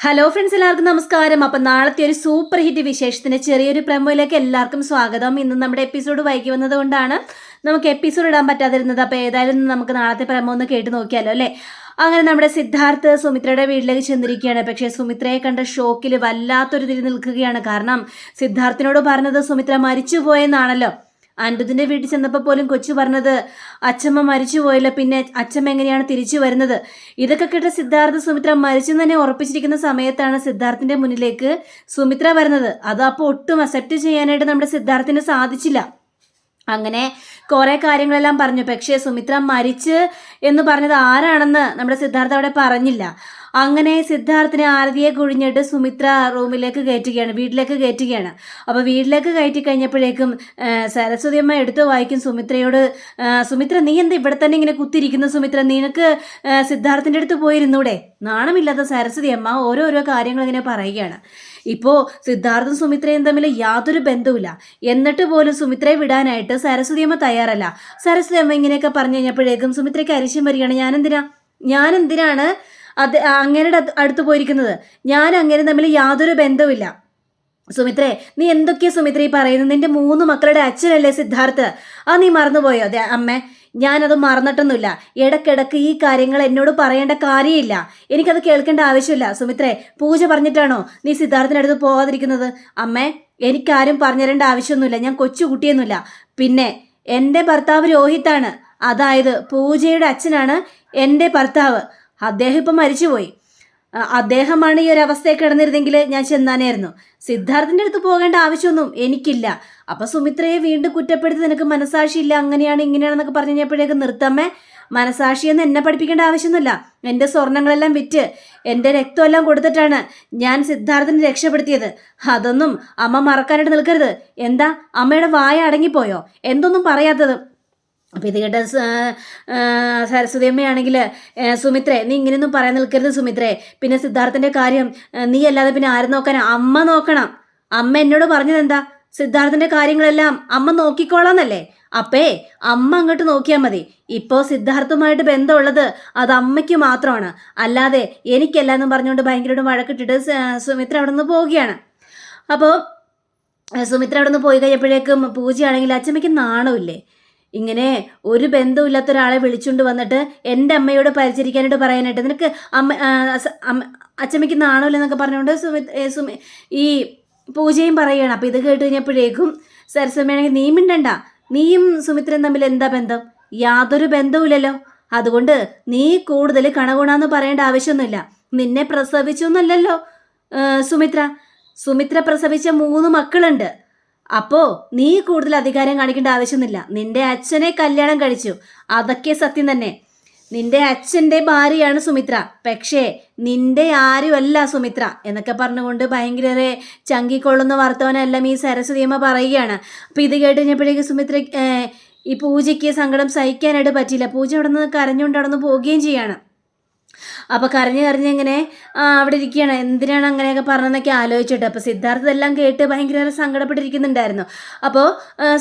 Hello friends എല്ലാവർക്കും നമസ്കാരം. അപ്പം നാളത്തെ ഒരു സൂപ്പർ ഹിറ്റ് വിശേഷത്തിന് ചെറിയൊരു പ്രമോയിലേക്ക് എല്ലാവർക്കും സ്വാഗതം. ഇന്ന് നമ്മുടെ എപ്പിസോഡ് വൈകി വന്നതുകൊണ്ടാണ് നമുക്ക് എപ്പിസോഡ് ഇടാൻ പറ്റാതിരുന്നത്. അപ്പോൾ ഏതായാലും നമുക്ക് നാളത്തെ പ്രമോ ഒന്ന് കേട്ട് നോക്കിയാലോ അല്ലേ? അങ്ങനെ നമ്മുടെ സിദ്ധാർത്ഥ് സുമിത്രയുടെ വീട്ടിലേക്ക് ചെന്നിരിക്കുകയാണ്. പക്ഷേ സുമിത്രയെ കണ്ട ഷോക്കിൽ വല്ലാത്തൊരു തിരി നിൽക്കുകയാണ്. കാരണം സിദ്ധാർത്ഥിനോട് പറഞ്ഞത് സുമിത്ര മരിച്ചു പോയെന്നാണല്ലോ അനിരുദ്ധിന്റെ വീട്ടിൽ ചെന്നപ്പോൾ പോലും കൊച്ചു പറഞ്ഞത് അച്ഛമ്മ മരിച്ചു പോയല്ലോ പിന്നെ അച്ഛമ്മ എങ്ങനെയാണ് തിരിച്ചു വരുന്നത്? ഇതൊക്കെ കേട്ട സിദ്ധാർത്ഥ സുമിത്ര മരിച്ചു തന്നെ ഉറപ്പിച്ചിരിക്കുന്ന സമയത്താണ് സിദ്ധാർത്ഥിന്റെ മുന്നിലേക്ക് സുമിത്ര വരുന്നത്. അത് അപ്പോൾ ഒട്ടും അക്സെപ്റ്റ് ചെയ്യാനായിട്ട് നമ്മുടെ സിദ്ധാർത്ഥിന് സാധിച്ചില്ല. അങ്ങനെ കുറേ കാര്യങ്ങളെല്ലാം പറഞ്ഞു. പക്ഷേ സുമിത്ര മരിച്ച് എന്ന് പറഞ്ഞത് ആരാണെന്ന് നമ്മുടെ സിദ്ധാർത്ഥ അവിടെ പറഞ്ഞില്ല. അങ്ങനെ സിദ്ധാർത്ഥിനെ ആരതിയെ കുഴിഞ്ഞിട്ട് സുമിത്ര റൂമിലേക്ക് കയറ്റുകയാണ് വീട്ടിലേക്ക് കയറ്റുകയാണ്. അപ്പോൾ വീട്ടിലേക്ക് കയറ്റി കഴിഞ്ഞപ്പോഴേക്കും സരസ്വതി അമ്മ എടുത്തു വായിക്കും സുമിത്രയോട് സുമിത്ര നീ എന്താ ഇവിടെ തന്നെ ഇങ്ങനെ കുത്തിരിക്കുന്ന സുമിത്ര? നിനക്ക് സിദ്ധാർത്ഥിന്റെ അടുത്ത് പോയിരുന്നൂടെ? നാണമില്ലാത്ത സരസ്വതി അമ്മ ഓരോരോ കാര്യങ്ങൾ ഇങ്ങനെ പറയുകയാണ്. ഇപ്പോൾ സിദ്ധാർത്ഥും സുമിത്രയും തമ്മിൽ യാതൊരു ബന്ധവുമില്ല. എന്നിട്ട് പോലും സുമിത്രയെ വിടാനായിട്ട് സരസ്വതി അമ്മ തയ്യാറല്ല. സരസ്വതി അമ്മ ഇങ്ങനെയൊക്കെ പറഞ്ഞു കഴിഞ്ഞപ്പോഴേക്കും സുമിത്രയ്ക്ക് അരിശം വരികയാണ് ഞാനെന്തിനാ? ഞാനെന്തിനാണ് അത് അങ്ങേരുടെ അടുത്ത് പോയിരിക്കുന്നത്. ഞാൻ അങ്ങനെ തമ്മിൽ യാതൊരു ബന്ധവുമില്ല. സുമിത്രേ നീ എന്തൊക്കെയാ സുമിത്ര ഈ പറയുന്നത്? നിന്റെ മൂന്ന് മക്കളുടെ അച്ഛനല്ലേ സിദ്ധാർത്ഥ്? ആ നീ മറന്നുപോയോ? അതെ അമ്മേ ഞാനത് മറന്നിട്ടൊന്നുമില്ല. ഇടക്കിടക്ക് ഈ കാര്യങ്ങൾ എന്നോട് പറയേണ്ട കാര്യമില്ല. എനിക്കത് കേൾക്കേണ്ട ആവശ്യമില്ല. സുമിത്രേ പൂജ പറഞ്ഞിട്ടാണോ നീ സിദ്ധാർത്ഥിനടുത്ത് പോകാതിരിക്കുന്നത് അമ്മേ എനിക്കാരും പറഞ്ഞുതരേണ്ട ആവശ്യമൊന്നുമില്ല. ഞാൻ കൊച്ചു കൊച്ചുകുട്ടിയൊന്നുമില്ല പിന്നെ എന്റെ ഭർത്താവ് രോഹിത്താണ്. അതായത് പൂജയുടെ അച്ഛനാണ് എന്റെ ഭർത്താവ്. അദ്ദേഹം ഇപ്പം മരിച്ചുപോയി. അദ്ദേഹമാണ് ഈ ഒരു അവസ്ഥയെ കിടന്നിരുന്നെങ്കിൽ ഞാൻ ചെന്നാനായിരുന്നു. സിദ്ധാർത്ഥിന്റെ അടുത്ത് പോകേണ്ട ആവശ്യമൊന്നും എനിക്കില്ല. അപ്പൊ സുമിത്രയെ വീണ്ടും കുറ്റപ്പെടുത്തി നിനക്ക് മനസാക്ഷിയില്ല അങ്ങനെയാണ് ഇങ്ങനെയാണെന്നൊക്കെ പറഞ്ഞു കഴിഞ്ഞപ്പോഴേക്ക് നിർത്തമ്മേ മനസാക്ഷിയെന്ന് എന്നെ പഠിപ്പിക്കേണ്ട ആവശ്യമൊന്നുമില്ല. എന്റെ സ്വർണങ്ങളെല്ലാം വിറ്റ് എന്റെ രക്തമെല്ലാം കൊടുത്തിട്ടാണ് ഞാൻ സിദ്ധാർത്ഥിനെ രക്ഷപ്പെടുത്തിയത്. അതൊന്നും അമ്മ മറക്കാനായിട്ട് നിൽക്കരുത്. എന്താ? അമ്മയുടെ വായ അടങ്ങിപ്പോയോ? എന്തൊന്നും പറയാത്തത്? അപ്പോൾ ഇത് കേട്ട സരസ്വതി അമ്മയാണെങ്കിൽ സുമിത്രേ നീ ഇങ്ങനെയൊന്നും പറയാൻ നിൽക്കരുത് സുമിത്രേ. പിന്നെ സിദ്ധാർത്ഥന്റെ കാര്യം നീ അല്ലാതെ പിന്നെ ആരും നോക്കാനാ അമ്മ നോക്കണം. അമ്മ എന്നോട് പറഞ്ഞത് എന്താ? സിദ്ധാർത്ഥന്റെ കാര്യങ്ങളെല്ലാം അമ്മ നോക്കിക്കോളാന്നല്ലേ? അപ്പേ അമ്മ അങ്ങോട്ട് നോക്കിയാൽ മതി. ഇപ്പോൾ സിദ്ധാർത്ഥുമായിട്ട് ബന്ധമുള്ളത് അത് അമ്മയ്ക്ക് മാത്രമാണ്. അല്ലാതെ എനിക്കല്ല എന്ന് പറഞ്ഞുകൊണ്ട് ഭയങ്കരമായിട്ട് വഴക്കിട്ടിട്ട് സുമിത്ര അവിടെ നിന്ന് പോവുകയാണ്. അപ്പോൾ സുമിത്ര അവിടെ നിന്ന് പോയി കഴിഞ്ഞപ്പോഴേക്കും പൂജയാണെങ്കിൽ അച്ഛമ്മയ്ക്ക് നാണമില്ലേ? ഇങ്ങനെ ഒരു ബന്ധമില്ലാത്ത ഒരാളെ വിളിച്ചുകൊണ്ട് വന്നിട്ട് എന്റെ അമ്മയോട് പരിചരിക്കാനായിട്ട് പറയാനായിട്ട് നിനക്ക് അമ്മ അമ്മ അച്ചമ്മയ്ക്ക് നാണമില്ലെന്നൊക്കെ പറഞ്ഞുകൊണ്ട് സുമി ഈ പൂജയും പറയുകയാണ്. അപ്പോൾ ഇത് കേട്ട് കഴിഞ്ഞപ്പോഴേക്കും സരസമ്മയാണെങ്കിൽ നീ മിണ്ടണ്ട. നീയും സുമിത്രയും തമ്മിൽ എന്താ ബന്ധം? യാതൊരു ബന്ധവുമില്ലല്ലോ. അതുകൊണ്ട് നീ കൂടുതൽ കണകുണാന്ന് പറയേണ്ട ആവശ്യമൊന്നുമില്ല. നിന്നെ പ്രസവിച്ചൊന്നുമല്ലല്ലോ സുമിത്ര. സുമിത്ര പ്രസവിച്ച മൂന്ന് മക്കളുണ്ട്. അപ്പോ നീ കൂടുതൽ അധികാരം കാണിക്കേണ്ട ആവശ്യമൊന്നുമില്ല. നിന്റെ അച്ഛനെ കല്യാണം കഴിച്ചു. അതൊക്കെ സത്യം തന്നെ. നിന്റെ അച്ഛന്റെ ഭാര്യയാണ് സുമിത്ര. പക്ഷേ നിന്റെ ആരുമല്ല സുമിത്ര എന്നൊക്കെ പറഞ്ഞുകൊണ്ട് ഭയങ്കര ചങ്കിക്കൊള്ളുന്ന വർത്തവനെല്ലാം ഈ സരസ്വതിയമ്മ പറയുകയാണ്. അപ്പം ഇത് കേട്ട് കഴിഞ്ഞപ്പോഴേക്ക് സുമിത്ര ഈ പൂജയ്ക്ക് സങ്കടം സഹിക്കാനായിട്ട് പറ്റിയില്ല. പൂജ അവിടെ നിന്ന് കരഞ്ഞുകൊണ്ട് അവിടെ നിന്ന് പോവുകയും ചെയ്യാണ്. അപ്പോൾ കരഞ്ഞ് കരഞ്ഞ് ഇങ്ങനെ അവിടെ ഇരിക്കുകയാണ് എന്തിനാണ് അങ്ങനെയൊക്കെ പറഞ്ഞതെന്നൊക്കെ ആലോചിച്ചിട്ട്. അപ്പോൾ സിദ്ധാർത്ഥ എല്ലാം കേട്ട് ഭയങ്കര സങ്കടപ്പെട്ടിരിക്കുന്നുണ്ടായിരുന്നു. അപ്പോൾ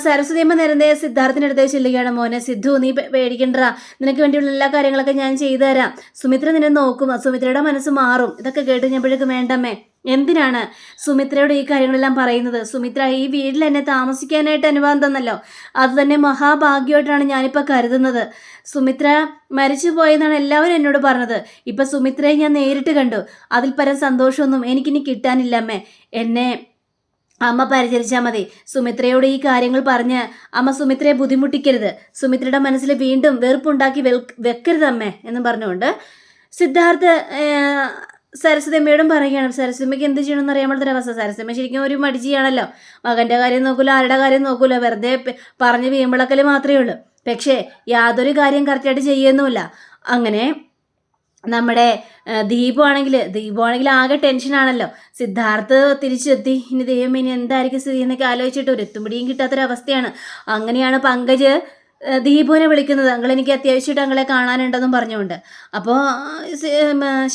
സരസ്വതി അമ്മ നേരത്തെ സിദ്ധാർത്ഥിന്റെ അടുത്തേക്ക് ചെല്ലുകയാണ്. മോനെ സിദ്ധു നീ പേടിക്കണ്ട നിനക്ക് വേണ്ടിയുള്ള എല്ലാ കാര്യങ്ങളൊക്കെ ഞാൻ ചെയ്തു തരാം. സുമിത്ര നിന്നെ നോക്കും. സുമിത്രയുടെ മനസ്സ് മാറും. ഇതൊക്കെ കേട്ട് കഴിഞ്ഞപ്പോഴേക്കും വേണ്ടമ്മേ എന്തിനാണ് സുമിത്രയോട് ഈ കാര്യങ്ങളെല്ലാം പറയുന്നത്? സുമിത്ര ഈ വീട്ടിൽ എന്നെ താമസിക്കാനായിട്ട് അനുവാദം തന്നല്ലോ. അത് തന്നെ മഹാഭാഗ്യമായിട്ടാണ് ഞാനിപ്പോൾ കരുതുന്നത്. സുമിത്ര മരിച്ചു പോയെന്നാണ് എല്ലാവരും എന്നോട് പറഞ്ഞത്. ഇപ്പം സുമിത്രയെ ഞാൻ നേരിട്ട് കണ്ടു. അതിൽ പരം സന്തോഷമൊന്നും എനിക്കിനി കിട്ടാനില്ല അമ്മേ എന്നെ അമ്മ പരിചരിച്ചാൽ മതി. സുമിത്രയോട് ഈ കാര്യങ്ങൾ പറഞ്ഞ് അമ്മ സുമിത്രയെ ബുദ്ധിമുട്ടിക്കരുത്. സുമിത്രയുടെ മനസ്സിൽ വീണ്ടും വെറുപ്പുണ്ടാക്കി വെക്കരുത് അമ്മേ എന്നും പറഞ്ഞുകൊണ്ട് സിദ്ധാർത്ഥ് സരസ്വതമ്മയോടും പറയുകയാണ് സരസ്വതമ്മയ്ക്ക് എന്ത് ചെയ്യണമെന്ന് അറിയാൻ പാടത്തൊരു അവസ്ഥ സരസ്വതമ്മ ശരിക്കും ഒരു മടിച്ചിയാണല്ലോ മകന്റെ കാര്യം നോക്കൂല ആരുടെ കാര്യം നോക്കൂല വെറുതെ പറഞ്ഞ് വീമ്പിളക്കൽ മാത്രമേ ഉള്ളൂ. പക്ഷേ യാതൊരു കാര്യം കറക്റ്റായിട്ട് ചെയ്യുന്നുമില്ല. അങ്ങനെ നമ്മുടെ ദീപു ആണെങ്കിൽ ദീപു ആണെങ്കിൽ ആകെ ടെൻഷനാണല്ലോ സിദ്ധാർത്ഥ് തിരിച്ചെത്തി. ഇനി ദൈവം ഇനി എന്തായിരിക്കും സ്ഥിതി എന്നൊക്കെ ആലോചിച്ചിട്ട് ഒരു എത്തുമ്പിടിയും കിട്ടാത്തൊരവസ്ഥയാണ് അങ്ങനെയാണ് പങ്കജ് ദീപുവിനെ വിളിക്കുന്നത്. അങ്ങൾ എനിക്ക് അത്യാവശ്യമായിട്ട് അങ്ങളെ കാണാനുണ്ടെന്നും പറഞ്ഞുകൊണ്ട്. അപ്പോൾ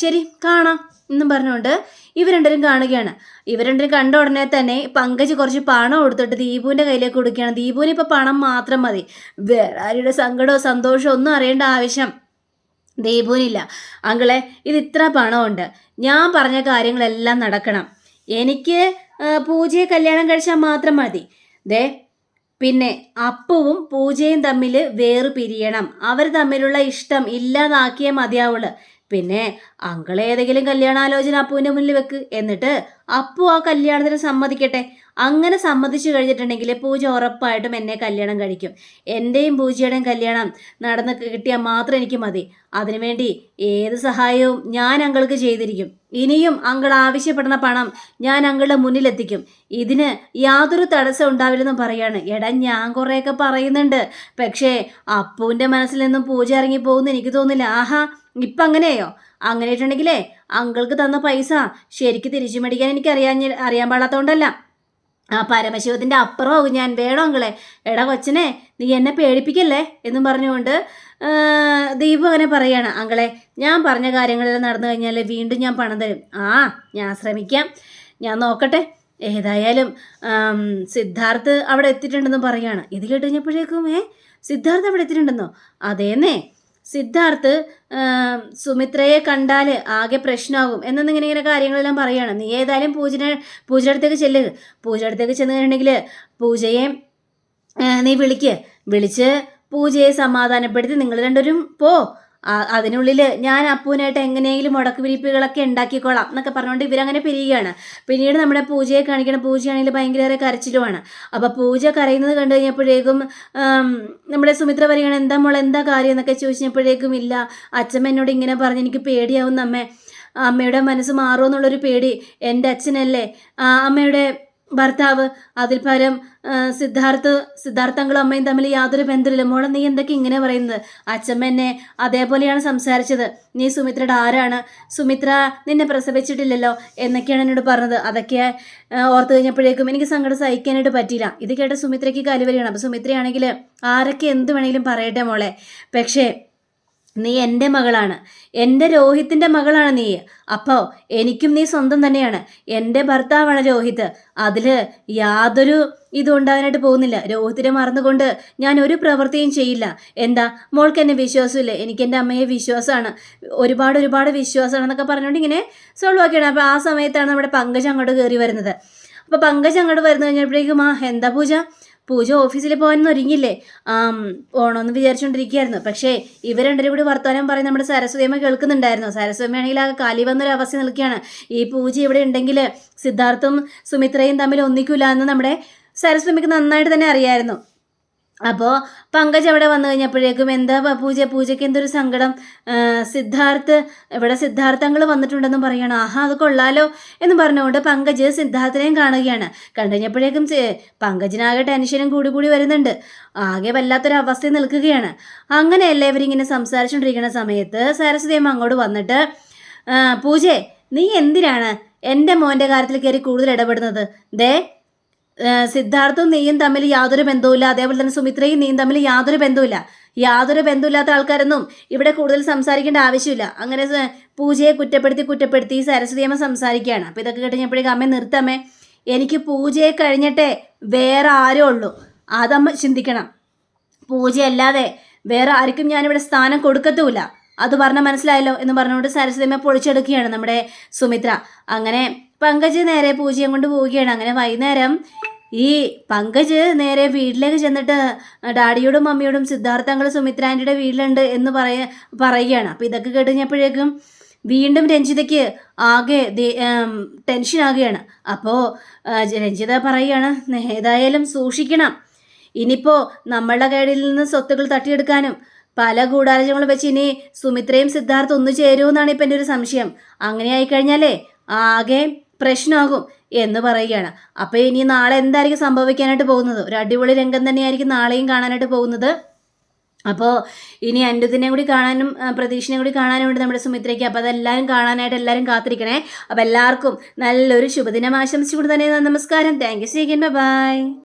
ശരി കാണാം. എന്നും പറഞ്ഞുകൊണ്ട് ഇവർ രണ്ടരും കാണുകയാണ്. ഇവർ രണ്ടരും കണ്ട ഉടനെ തന്നെ പങ്കജ് കുറച്ച് പണം കൊടുത്തിട്ട് ദീപുവിന്റെ കയ്യിലേക്ക് കൊടുക്കുകയാണ്. ദീപുവിന് ഇപ്പോൾ പണം മാത്രം മതി. വേറെ ആരുടെ സങ്കടമോ സന്തോഷമോ ഒന്നും അറിയേണ്ട ആവശ്യം ദീപുവിനില്ല. അങ്കിളെ ഇത് ഇത്ര പണമുണ്ട്. ഞാൻ പറഞ്ഞ കാര്യങ്ങളെല്ലാം നടക്കണം. എനിക്ക് പൂജയെ കല്യാണം കഴിച്ചാൽ മാത്രം മതി. ദേ പിന്നെ അപ്പുവും പൂജയും തമ്മിൽ വേറു പിരിയണം അവർ തമ്മിലുള്ള ഇഷ്ടം ഇല്ലാതാക്കിയേ മതിയാവുള്ളൂ. പിന്നെ അങ്കളെ ഏതെങ്കിലും കല്യാണാലോചന അപ്പുവിന്റെ മുന്നിൽ വെക്ക്. എന്നിട്ട് അപ്പു ആ കല്യാണത്തിന് സമ്മതിക്കട്ടെ. അങ്ങനെ സമ്മതിച്ചു കഴിഞ്ഞിട്ടുണ്ടെങ്കിൽ പൂജ ഉറപ്പായിട്ടും എന്നെ കല്യാണം കഴിക്കും. എന്റെയും പൂജയുടെയും കല്യാണം നടന്ന് കിട്ടിയാൽ മാത്രം എനിക്ക് മതി. അതിനുവേണ്ടി ഏത് സഹായവും ഞാൻ അങ്കിൾക്ക് ചെയ്തിരിക്കും. ഇനിയും അങ്ങൾ ആവശ്യപ്പെടുന്ന പണം ഞാൻ അങ്ങളുടെ മുന്നിലെത്തിക്കും ഇതിന് യാതൊരു തടസ്സം ഉണ്ടാവില്ലെന്നും പറയാണ്. എടാ ഞാൻ കുറേയൊക്കെ പറയുന്നുണ്ട്. പക്ഷേ അപ്പുവിന്റെ മനസ്സിൽ നിന്നും പൂജ ഇറങ്ങി പോകുമെന്ന് എനിക്ക് തോന്നില്ല ആഹാ ഇപ്പം അങ്ങനെയോ അങ്ങനെയിട്ടുണ്ടെങ്കിലേ അങ്കിൾക്ക് തന്ന പൈസ ശരിക്ക് തിരിച്ചു മേടിക്കാൻ എനിക്ക് അറിയാൻ അറിയാൻ പാടാത്തതുകൊണ്ടല്ല ആ പരമശിവത്തിന്റെ അപ്പുറമാകും ഞാൻ. വേണോ അങ്കിളെ? എടാ കൊച്ചനെ നീ എന്നെ പേടിപ്പിക്കല്ലേ? എന്നും പറഞ്ഞുകൊണ്ട് ദീപു അങ്ങനെ പറയാണ്. അങ്കിളെ ഞാൻ പറഞ്ഞ കാര്യങ്ങളെല്ലാം നടന്നു കഴിഞ്ഞാൽ വീണ്ടും ഞാൻ പണം തരും. ആ ഞാൻ ശ്രമിക്കാം. ഞാൻ നോക്കട്ടെ. ഏതായാലും സിദ്ധാർത്ഥ് അവിടെ എത്തിയിട്ടുണ്ടെന്ന് പറയാണ്. ഇത് കേട്ട് കഴിഞ്ഞപ്പോഴേക്കും ഏ സിദ്ധാർത്ഥ് അവിടെ എത്തിയിട്ടുണ്ടെന്നോ? അതേന്നേ. സിദ്ധാർത്ഥ് സുമിത്രയെ കണ്ടാൽ ആകെ പ്രശ്നമാകും എന്നിങ്ങനെ ഇങ്ങനെ കാര്യങ്ങളെല്ലാം പറയുകയാണ് നീ ഏതായാലും പൂജന പൂജ അടുത്തേക്ക് ചെല്ലുക പൂജ അടുത്തേക്ക് ചെന്ന് കഴിഞ്ഞിട്ടുണ്ടെങ്കിൽ പൂജയെ നീ വിളിക്ക്. വിളിച്ച് പൂജയെ സമാധാനപ്പെടുത്തി നിങ്ങൾ രണ്ടുപേരും പോ. അതിനുള്ളിൽ ഞാൻ അപ്പൂനായിട്ട് എങ്ങനെയെങ്കിലും മുടക്ക് പിരിപ്പുകളൊക്കെ ഉണ്ടാക്കിക്കോളാം എന്നൊക്കെ പറഞ്ഞുകൊണ്ട് ഇവരങ്ങനെ പിരിയുകയാണ്. പിന്നീട് നമ്മുടെ പൂജയെ കാണിക്കണം പൂജയാണെങ്കിൽ ഭയങ്കര കരച്ചിലുമാണ്. അപ്പോൾ പൂജ കരയുന്നത് കണ്ടു കഴിഞ്ഞപ്പോഴേക്കും നമ്മുടെ സുമിത്ര പറയുകയാണ് എന്താ മോൾ എന്താ കാര്യം? എന്നൊക്കെ ചോദിച്ചപ്പോഴേക്കും ഇല്ല അച്ഛമ്മ എന്നോട് ഇങ്ങനെ പറഞ്ഞ് എനിക്ക് പേടിയാവുന്ന അമ്മേ അമ്മയുടെ മനസ്സ് മാറുമെന്നുള്ളൊരു പേടി എന്റെ അച്ഛനല്ലേ. അമ്മയുടെ ഭർത്താവ് അതിൽ പരം സിദ്ധാർത്ഥ് സിദ്ധാർത്ഥങ്ങളും അമ്മയും തമ്മിൽ യാതൊരു ബന്ധമില്ല മോളെ നീ എന്തൊക്കെ ഇങ്ങനെ പറയുന്നത്? അച്ഛമ്മ എന്നെ അതേപോലെയാണ് സംസാരിച്ചത്. നീ സുമിത്രയുടെ ആരാണ്? സുമിത്ര നിന്നെ പ്രസവിച്ചിട്ടില്ലല്ലോ എന്നൊക്കെയാണ് എന്നോട് പറഞ്ഞത്. അതൊക്കെ ഓർത്ത് കഴിഞ്ഞപ്പോഴേക്കും എനിക്ക് സങ്കടം സഹിക്കാനായിട്ട് പറ്റിയില്ല. ഇത് കേട്ട സുമിത്രയ്ക്ക് കലുവരിയാണ് അപ്പോൾ സുമിത്രയാണെങ്കിൽ ആരൊക്കെ എന്ത് വേണമെങ്കിലും പറയട്ടെ മോളെ. പക്ഷേ നീ എന്റെ മകളാണ്. എന്റെ രോഹിത്തിന്റെ മകളാണ് നീ. അപ്പോൾ എനിക്കും നീ സ്വന്തം തന്നെയാണ്. എന്റെ ഭർത്താവാണ് രോഹിത്. അതിൽ യാതൊരു ഇതും ഉണ്ടാകാനായിട്ട് പോകുന്നില്ല. രോഹിത്തിനെ മറന്നുകൊണ്ട് ഞാൻ ഒരു പ്രവൃത്തിയും ചെയ്യില്ല. എന്താ? മോൾക്ക് എന്നെ വിശ്വാസമില്ലേ? എനിക്ക് എന്റെ അമ്മയെ വിശ്വാസമാണ്. ഒരുപാട് ഒരുപാട് വിശ്വാസമാണെന്നൊക്കെ പറഞ്ഞുകൊണ്ട് ഇങ്ങനെ സോൾവ് ആക്കിയാണ്. അപ്പോൾ ആ സമയത്താണ് നമ്മുടെ പങ്കജ് അങ്ങോട്ട് കയറി വരുന്നത്. അപ്പോൾ പങ്കജ് അങ്ങോട്ട് വരുന്ന കഴിഞ്ഞപ്പോഴേക്കും ആ എന്താ പൂജ? പൂജ ഓഫീസിൽ പോകാൻ ഒരുങ്ങില്ലേ ഓണമെന്ന് വിചാരിച്ചുകൊണ്ടിരിക്കുകയായിരുന്നു പക്ഷേ ഇവർ രണ്ടരും കൂടി വർത്തമാനം പറയും നമ്മുടെ സരസ്വതിയമ്മ കേൾക്കുന്നുണ്ടായിരുന്നു. സരസ്വതിയമ്മയാണെങ്കിൽ ആ കാലി വന്നൊരു അവസ്ഥ നിൽക്കുകയാണ്. ഈ പൂജ ഇവിടെ ഉണ്ടെങ്കിൽ സിദ്ധാർത്ഥും സുമിത്രയും തമ്മിൽ ഒന്നിക്കൂല എന്ന് നമ്മുടെ സരസ്വതിക്ക് നന്നായിട്ട് തന്നെ അറിയായിരുന്നു. അപ്പോൾ പങ്കജ് അവിടെ വന്നു കഴിഞ്ഞപ്പോഴേക്കും എന്താ പൂജ പൂജയ്ക്ക് എന്തൊരു സങ്കടം? സിദ്ധാർത്ഥ് ഇവിടെ സിദ്ധാർത്ഥങ്ങൾ വന്നിട്ടുണ്ടെന്നും പറയണം. ആഹാ അത് കൊള്ളാലോ എന്ന് പറഞ്ഞുകൊണ്ട് പങ്കജ് സിദ്ധാർത്ഥനെയും കാണുകയാണ്. കണ്ടുകഴിഞ്ഞപ്പോഴേക്കും പങ്കജിനാകെ ടെൻഷനും കൂടി കൂടി വരുന്നുണ്ട്. ആകെ വല്ലാത്തൊരു നിൽക്കുകയാണ്. അങ്ങനെയല്ലേ ഇവരിങ്ങനെ സംസാരിച്ചുകൊണ്ടിരിക്കുന്ന സമയത്ത് സരസ്വതിയമ്മ അങ്ങോട്ട് വന്നിട്ട് പൂജേ നീ എന്തിനാണ് എന്റെ മോന്റെ കാര്യത്തിൽ കയറി കൂടുതൽ ഇടപെടുന്നത്? ദേ സിദ്ധാർത്ഥും നീയും തമ്മിൽ യാതൊരു ബന്ധവുമില്ല. അതേപോലെ തന്നെ സുമിത്രയും നീയും തമ്മിൽ യാതൊരു ബന്ധവുമില്ല. യാതൊരു ബന്ധമില്ലാത്ത ആൾക്കാരൊന്നും ഇവിടെ കൂടുതൽ സംസാരിക്കേണ്ട ആവശ്യമില്ല. അങ്ങനെ പൂജയെ കുറ്റപ്പെടുത്തി കുറ്റപ്പെടുത്തി സരസ്വതിയമ്മ സംസാരിക്കുകയാണ്. അപ്പോൾ ഇതൊക്കെ കഴിഞ്ഞപ്പോഴേക്കും അമ്മ നിർത്തമ്മേ. എനിക്ക് പൂജയെ കഴിഞ്ഞിട്ടേ വേറെ ആരോ ഉള്ളൂ. അതമ്മ ചിന്തിക്കണം. പൂജയല്ലാതെ വേറെ ആർക്കും ഞാനിവിടെ സ്ഥാനം കൊടുക്കത്തുമില്ല. അത് പറഞ്ഞാൽ മനസ്സിലായല്ലോ എന്ന് പറഞ്ഞുകൊണ്ട് സരസ്വതിയമ്മ പൊളിച്ചെടുക്കുകയാണ് നമ്മുടെ സുമിത്ര. അങ്ങനെ പങ്കജ് നേരെ പൂജയും കൊണ്ട് പോവുകയാണ്. അങ്ങനെ വൈകുന്നേരം ഈ പങ്കജ് നേരെ വീട്ടിലേക്ക് ചെന്നിട്ട് ഡാഡിയോടും മമ്മിയോടും സിദ്ധാർത്ഥങ്ങൾ സുമിത്രാന്റെ വീട്ടിലുണ്ട് എന്ന് പറയ പറയുകയാണ്. അപ്പോൾ ഇതൊക്കെ കേട്ടുകഴിഞ്ഞപ്പോഴേക്കും വീണ്ടും രഞ്ജിതയ്ക്ക് ആകെ ടെൻഷൻ ആകുകയാണ്. അപ്പോൾ രഞ്ജിത പറയുകയാണ് ഏതായാലും സൂക്ഷിക്കണം. ഇനിയിപ്പോൾ നമ്മളുടെ കയ്യിൽ നിന്ന് സ്വത്തുക്കൾ തട്ടിയെടുക്കാനും പല ഗൂഢാലോചനകളും വെച്ച് ഇനി സുമിത്രയും സിദ്ധാർത്ഥ ഒന്നു ചേരുമെന്നാണ് ഇപ്പം എന്റെ ഒരു സംശയം. അങ്ങനെ ആയിക്കഴിഞ്ഞാലേ ആകെ പ്രശ്നമാകും എന്ന് പറയുകയാണ്. അപ്പോൾ ഇനി നാളെ എന്തായിരിക്കും സംഭവിക്കാനായിട്ട് പോകുന്നത്? ഒരു അടിപൊളി രംഗം തന്നെയായിരിക്കും നാളെയും കാണാനായിട്ട് പോകുന്നത്. അപ്പോൾ ഇനി അൻഡുദിനെ കൂടി കാണാനും പ്രതീക്ഷനെ കൂടി കാണാനും ഉണ്ട് നമ്മുടെ സുമിത്രയ്ക്ക് അപ്പോൾ അതെല്ലാവരും കാണാനായിട്ട് എല്ലാവരും കാത്തിരിക്കണേ. അപ്പോൾ എല്ലാവർക്കും നല്ലൊരു ശുഭദിനം ആശംസിച്ചുകൊണ്ട് തന്നെ നമസ്കാരം. Thank you സീഗൻ by